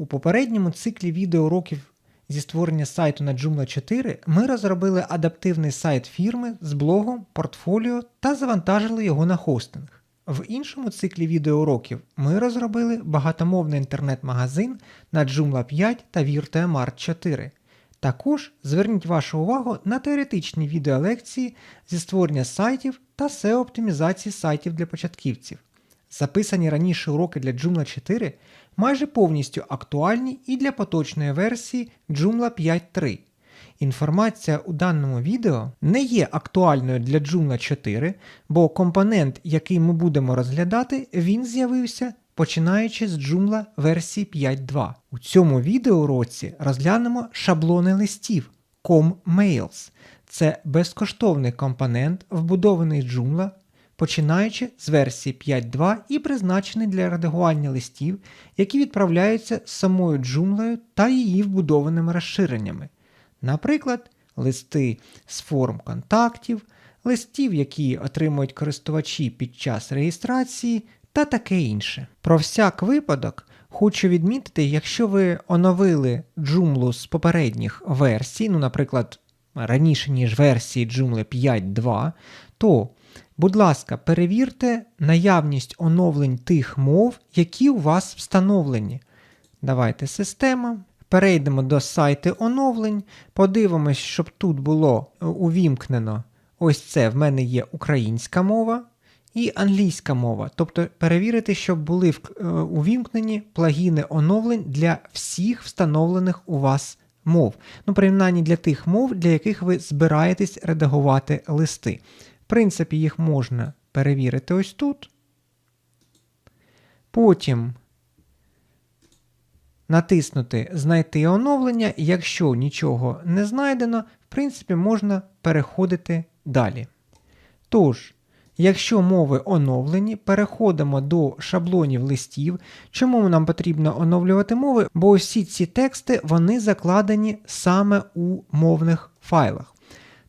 У попередньому циклі відеоуроків зі створення сайту на Joomla 4 ми розробили адаптивний сайт фірми з блогом, портфоліо та завантажили його на хостинг. В іншому циклі відеоуроків ми розробили багатомовний інтернет-магазин на Joomla 5 та VirtueMart 4. Також зверніть вашу увагу на теоретичні відеолекції зі створення сайтів та SEO-оптимізації сайтів для початківців. Записані раніше уроки для Joomla 4 майже повністю актуальні і для поточної версії Joomla 5.3. Інформація у даному відео не є актуальною для Joomla 4, бо компонент, який ми будемо розглядати, він з'явився починаючи з Joomla версії 5.2. У цьому відеоуроці розглянемо шаблони листів ComMails. Це безкоштовний компонент, вбудований Joomla починаючи з версії 5.2 і призначений для редагування листів, які відправляються з самою джумлею та її вбудованими розширеннями. Наприклад, листи з форм контактів, листів, які отримують користувачі під час реєстрації та таке інше. Про всяк випадок хочу відмітити, якщо ви оновили джумлу з попередніх версій, ну, наприклад, раніше, ніж версії Joomla 5.2, то Будь ласка, перевірте наявність оновлень тих мов, які у вас встановлені. Давайте система. Перейдемо до сайту оновлень, подивимось, щоб тут було увімкнено. Ось це в мене є українська мова і англійська мова. Тобто перевірити, щоб були увімкнені плагіни оновлень для всіх встановлених у вас мов. Ну, принаймні для тих мов, для яких ви збираєтесь редагувати листи. В принципі, їх можна перевірити ось тут. Потім натиснути Знайти оновлення. Якщо нічого не знайдено, в принципі, можна переходити далі. Тож, якщо мови оновлені, переходимо до шаблонів листів. Чому нам потрібно оновлювати мови? Бо всі ці тексти вони закладені саме у мовних файлах.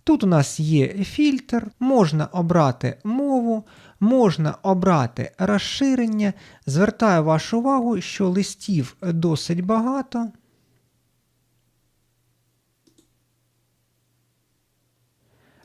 Тут у нас є фільтр, можна обрати мову, можна обрати розширення. Звертаю вашу увагу, що листів досить багато.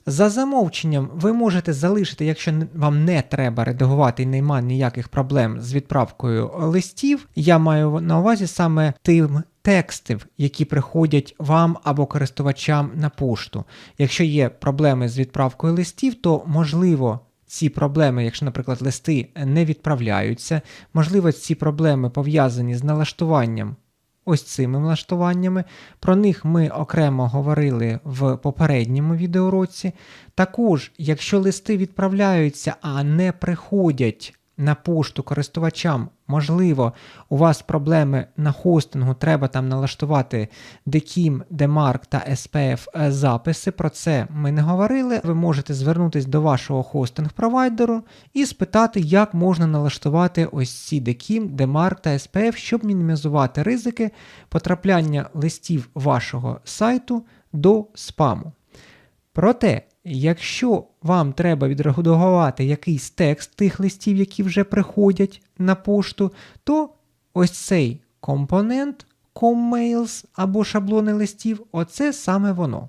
За замовченням ви можете залишити, якщо вам не треба редагувати і немає ніяких проблем з відправкою листів. Я маю на увазі саме тим текстів, які приходять вам або користувачам на пошту. Якщо є проблеми з відправкою листів, то можливо. Ці проблеми, якщо, наприклад, листи не відправляються, можливо, ці проблеми пов'язані з налаштуванням ось цими влаштуваннями. Про них ми окремо говорили в попередньому відеоуроці. Також, якщо листи відправляються, а не приходять на пошту користувачам, можливо, у вас проблеми на хостингу, треба там налаштувати DKIM, DMARC та SPF е, записи. Про це ми не говорили. Ви можете звернутися до вашого хостинг-провайдеру і спитати, як можна налаштувати ось ці DKIM, DMARC та SPF, щоб мінімізувати ризики потрапляння листів вашого сайту до спаму. Проте, Якщо вам треба відредагувати якийсь текст тих листів, які вже приходять на пошту, то ось цей компонент ComMails або шаблони листів оце саме воно.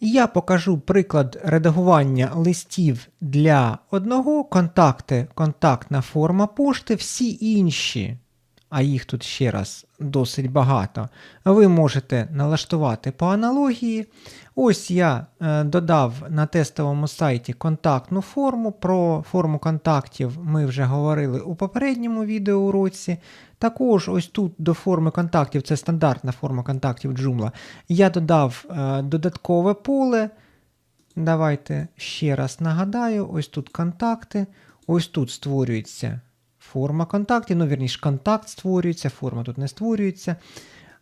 Я покажу приклад редагування листів для одного контакти, контактна форма пошти, всі інші, а їх тут ще раз досить багато, ви можете налаштувати по аналогії. Ось я е, додав на тестовому сайті контактну форму. Про форму контактів ми вже говорили у попередньому відеоуроці. Також ось тут до форми контактів, це стандартна форма контактів Joomla, я додав е, додаткове поле. Давайте ще раз нагадаю: ось тут контакти, ось тут створюється форма контактів, ну, вірніше, контакт створюється, форма тут не створюється.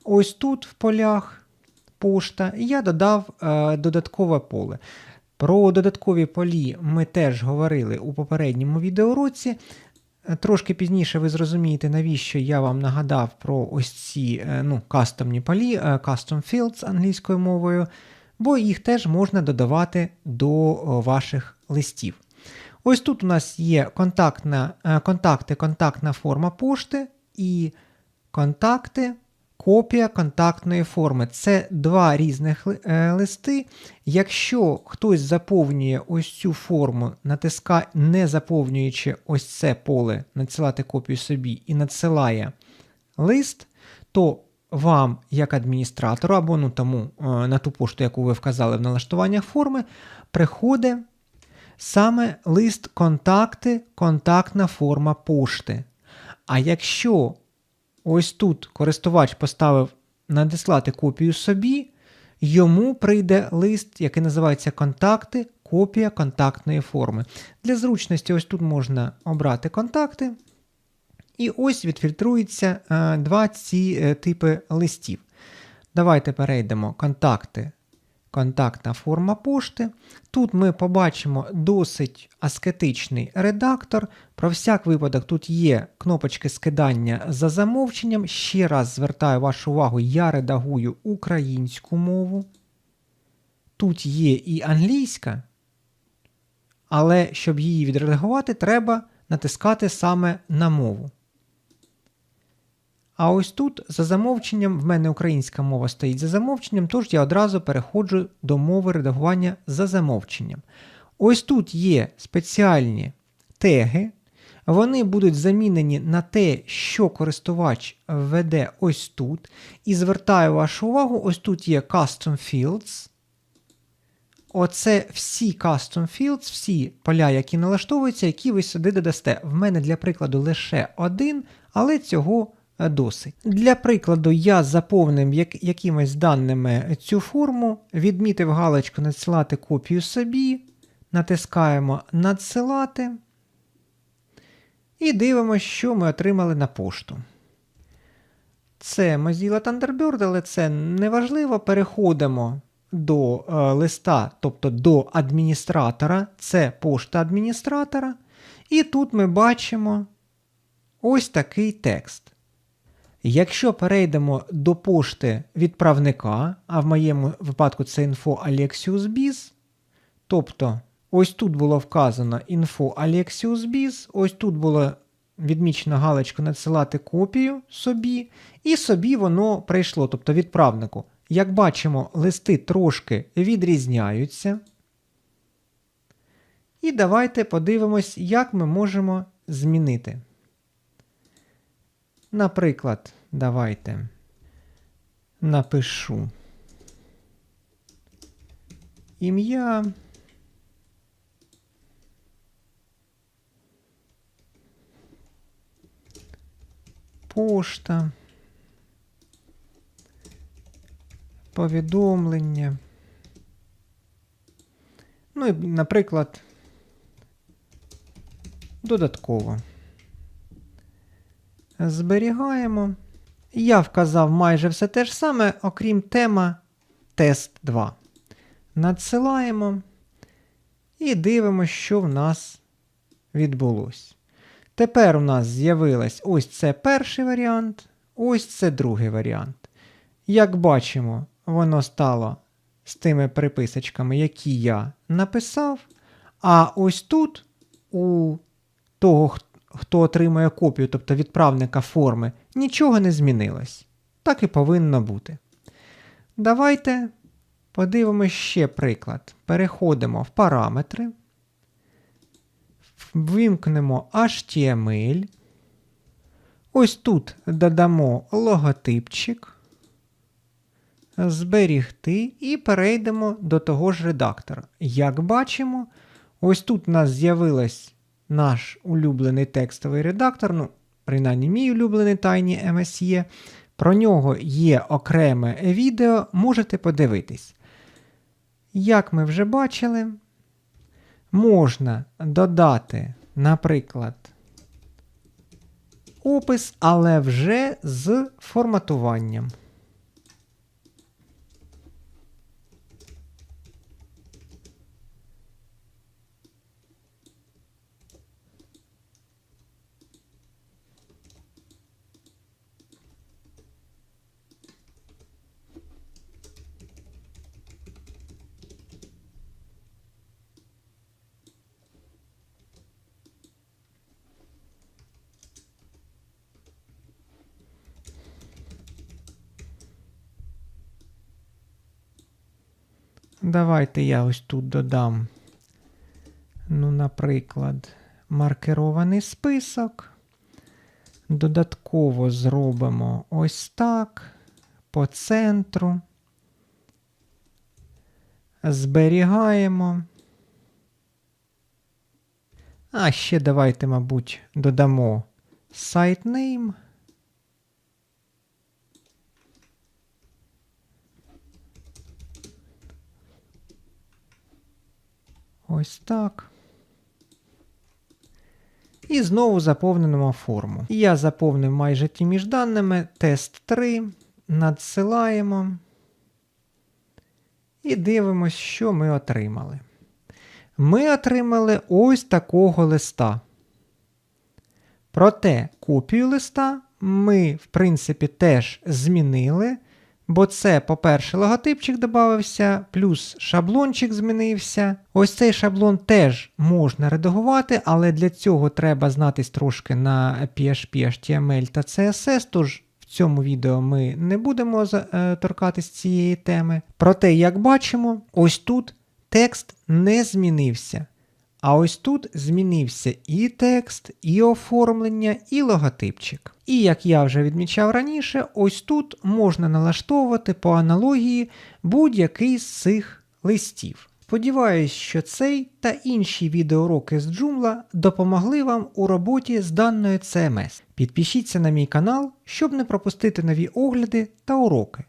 ось тут в полях пошта я додав е, додаткове поле. Про додаткові полі ми теж говорили у попередньому відеоуроці. Е, Трошки пізніше ви зрозумієте, навіщо я вам нагадав про ось ці е, ну, кастомні полі, е, custom fields англійською мовою, бо їх теж можна додавати до ваших листів. Ось тут у нас є контактна, е, контакти, контактна форма пошти і контакти, копія контактної форми. Це два різних е, листи. Якщо хтось заповнює ось цю форму, натискає, не заповнюючи ось це поле, надсилати копію собі і надсилає лист, то вам, як адміністратору, або ну, тому, е, на ту пошту, яку ви вказали в налаштуваннях форми, приходить саме лист контакти, контактна форма пошти. А якщо ось тут користувач поставив надіслати копію собі, йому прийде лист, який називається контакти, копія контактної форми. Для зручності, ось тут можна обрати контакти. І ось відфільтруються е, два ці е, типи листів. Давайте перейдемо контакти, контактна форма пошти. Тут ми побачимо досить аскетичний редактор. Про всяк випадок тут є кнопочки скидання за замовченням. Ще раз звертаю вашу увагу, я редагую українську мову. Тут є і англійська, але щоб її відредагувати, треба натискати саме на мову. А ось тут за замовченням, в мене українська мова стоїть за замовченням, тож я одразу переходжу до мови редагування за замовченням. Ось тут є спеціальні теги. Вони будуть замінені на те, що користувач введе ось тут. І звертаю вашу увагу, ось тут є Custom Fields. Оце всі custom fields, всі поля, які налаштовуються, які ви сюди додасте. В мене для прикладу лише один, але цього досить. Для прикладу, я заповнив як, якимись даними цю форму, відмітив галочку надсилати копію собі, натискаємо надсилати. І дивимося, що ми отримали на пошту. Це Mozilla Thunderbird, але це не важливо. Переходимо до е, листа, тобто до адміністратора. Це пошта адміністратора. І тут ми бачимо ось такий текст. Якщо перейдемо до пошти відправника, а в моєму випадку це info Alexius тобто ось тут було вказано info Alexius ось тут було відмічено галочку надсилати копію собі, і собі воно прийшло, тобто відправнику. Як бачимо, листи трошки відрізняються. І давайте подивимось, як ми можемо змінити. Наприклад, давайте напишу ім'я. Пошта. Повідомлення. Ну і, наприклад, додатково. Зберігаємо. Я вказав майже все те ж саме, окрім тема тест 2. Надсилаємо і дивимося, що в нас відбулося. Тепер у нас з'явилось ось це перший варіант, ось це другий варіант. Як бачимо, воно стало з тими приписочками, які я написав. А ось тут у того, х- хто отримує копію, тобто відправника форми, нічого не змінилось. Так і повинно бути. Давайте подивимось ще приклад. Переходимо в параметри. Вимкнемо HTML. Ось тут додамо логотипчик зберігти і перейдемо до того ж редактора. Як бачимо, ось тут у нас з'явилось наш улюблений текстовий редактор, ну, принаймні мій улюблений Tiny MSE. Про нього є окреме відео, можете подивитись. Як ми вже бачили, можна додати, наприклад, опис, але вже з форматуванням. Давайте я ось тут додам, ну, наприклад, маркерований список. Додатково зробимо ось так по центру. Зберігаємо. А ще давайте, мабуть, додамо site name. Ось так. І знову заповнимо форму. Я заповнив майже ті між даними. Тест 3. Надсилаємо. І дивимось, що ми отримали. Ми отримали ось такого листа. Проте копію листа ми, в принципі, теж змінили. Бо це, по-перше, логотипчик додався, плюс шаблончик змінився. Ось цей шаблон теж можна редагувати, але для цього треба знатись трошки на PHP, HTML та CSS, тож в цьому відео ми не будемо е, торкатись цієї теми. Проте, як бачимо, ось тут текст не змінився. А ось тут змінився і текст, і оформлення, і логотипчик. І як я вже відмічав раніше, ось тут можна налаштовувати по аналогії будь-який з цих листів. Сподіваюсь, що цей та інші відеоуроки з Joomla допомогли вам у роботі з даною CMS. Підпишіться на мій канал, щоб не пропустити нові огляди та уроки.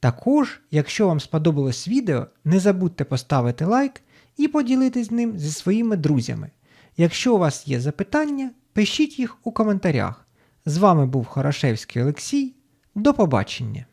Також, якщо вам сподобалось відео, не забудьте поставити лайк і поділитись ним зі своїми друзями. Якщо у вас є запитання, пишіть їх у коментарях. З вами був Хорошевський Олексій. До побачення!